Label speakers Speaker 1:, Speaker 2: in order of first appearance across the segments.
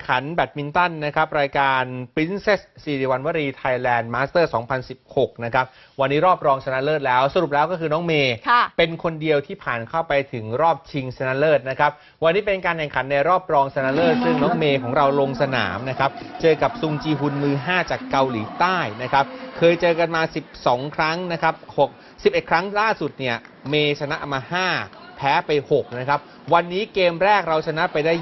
Speaker 1: ข่งขันแบดมินตันนะครับรายการ Princess สิริวัณวรี Thailand Master 2016 นะครับวันนี้รอบรองชนะเลิศแล้ว สรุปแล้วก็คือน้องเมย์
Speaker 2: ค่ะ
Speaker 1: เป็นคนเดียวที่ผ่านเข้าไปถึงรอบชิงชนะเลิศนะครับวันนี้เป็นการแข่งขันในรอบรองชนะเลิศ ซึ่งน้องเมย์ของเราลงสนามนะครับเจอกับซุงจีฮุนมือ 5 จากเกาหลีใต้นะครับเคยเจอกันมา 12 ครั้งนะครับ6 11 ครั้งล่าสุดเนี่ยเมย์ชนะมา 5 แพ้ไป 6 นะครับ วันนี้เกมแรกเราชนะไปได้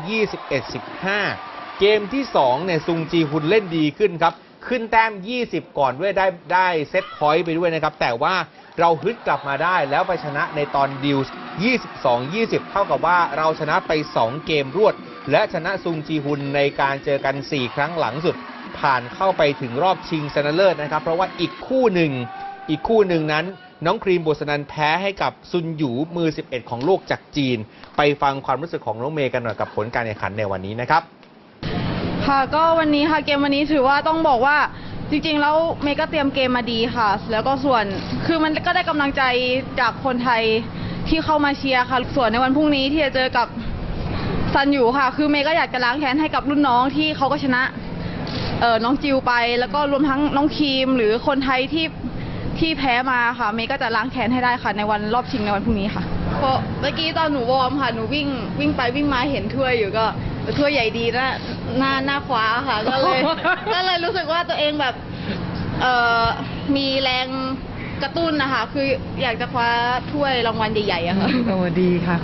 Speaker 1: 21-15 เกมที่2เนี่ยซุงจีฮุนเล่นดีขึ้นครับ ขึ้นแต้ม 20 ก่อนด้วยได้ได้เซตพอยต์ไปด้วยนะครับ แต่ว่าเราฮึดกลับมาได้แล้วไปชนะในตอนดิวส์22-20 เท่ากับว่าเราชนะไป 2 เกมรวด และชนะซุงจีฮุนในการเจอกัน 4 ครั้งหลังสุด ผ่านเข้าไปถึงรอบชิงชนะเลิศนะครับ เพราะว่าอีกคู่หนึ่งอีกคู่หนึ่งนั้นน้องครีมบุษนันแพ้ให้กับซุนหยูมือ 11 ของโลกจากจีน ไปฟังความรู้สึกของน้องเมย์กันหน่อยกับผลการแข่งขันในวันนี้นะครับ
Speaker 2: ค่ะก็วันนี้ค่ะเกมวันนี้ถือว่าต้องบอกว่าจริงๆแล้วเมย์ก็เตรียมเกมมาดีค่ะ แล้วก็ส่วนคือมันก็ได้กำลังใจจากคนไทยที่เข้ามาเชียร์ค่ะ ส่วนในวันพรุ่งนี้ที่จะเจอกับซันอยู่ค่ะ คือเมย์ก็อยากจะล้างแค้นให้กับรุ่นน้องที่เขาก็ชนะเออน้องจิวไป แล้วก็รวมทั้งน้องครีมหรือคนไทยที่ที่แพ้มาค่ะ เมย์ก็จะล้างแค้นให้ได้ค่ะในวันรอบชิงในวันพรุ่งนี้ค่ะเพราะเมื่อกี้ตอนหนูวอร์มค่ะหนูวิ่งวิ่งไปวิ่งมาเห็นถ้วยอยู่ก็ ถ้วยใหญ่ดีนะหน้าหน้าคว้าค่ะก็เลย ก็เลยรู้สึกว่าตัวเองแบบเอ่อมีแรงกระตุ้นนะคะ คืออยากจะคว้าถ้วยรางวัลใหญ่ๆอะค่ะ
Speaker 3: โอ้ดีค่ะ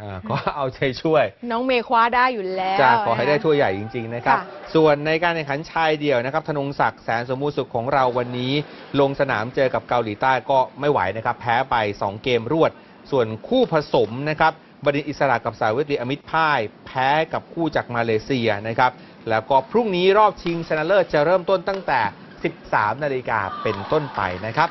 Speaker 1: อ่าก็เอาใจช่วย
Speaker 4: น้องเมย์คว้าได้อยู่แล้ว
Speaker 1: จะขอให้ได้
Speaker 4: นะคะ
Speaker 1: ถ้วยใหญ่จริง ๆ นะครับ
Speaker 4: ค่ะ
Speaker 1: ส่วนในการแข่งขันชายเดี่ยวนะครับ ธนงศักดิ์แสนสมมูลสุขของเราวันนี้ ลงสนามเจอกับเกาหลีใต้ก็ไม่ไหวนะครับ แพ้ไป 2 เกมรวด ส่วนคู่ผสมนะครับ บดินอิสระกับสายเวทีอมิตรพ่าย แพ้กับคู่จากมาเลเซียนะครับ แล้วก็พรุ่งนี้รอบชิงชนะเลิศจะเริ่มต้นตั้งแต่ 13 นาฬิกาเป็นต้นไปนะครับ